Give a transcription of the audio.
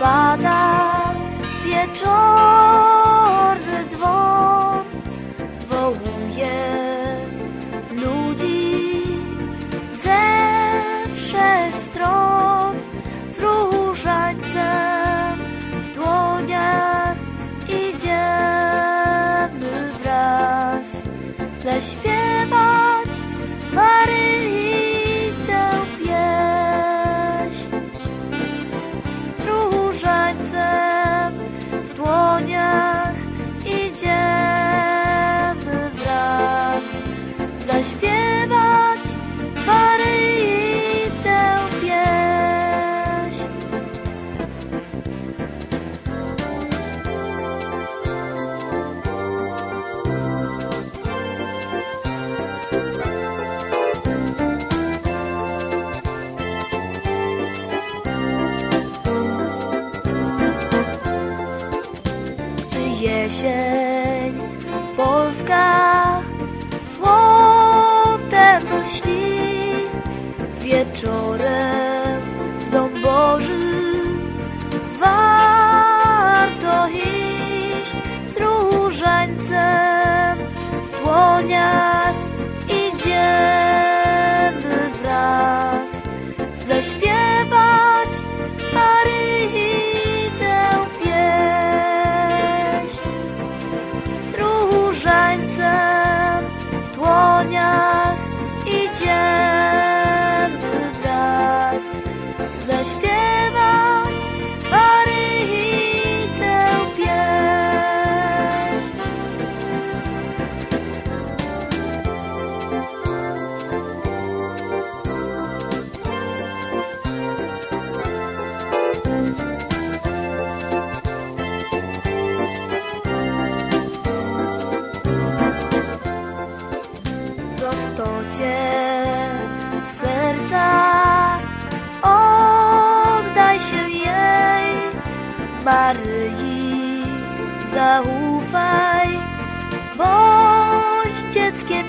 Вода jesień. Polska słotem śni wieczorem się serca, oddaj się jej, Maryi, zaufaj, bądź dzieckiem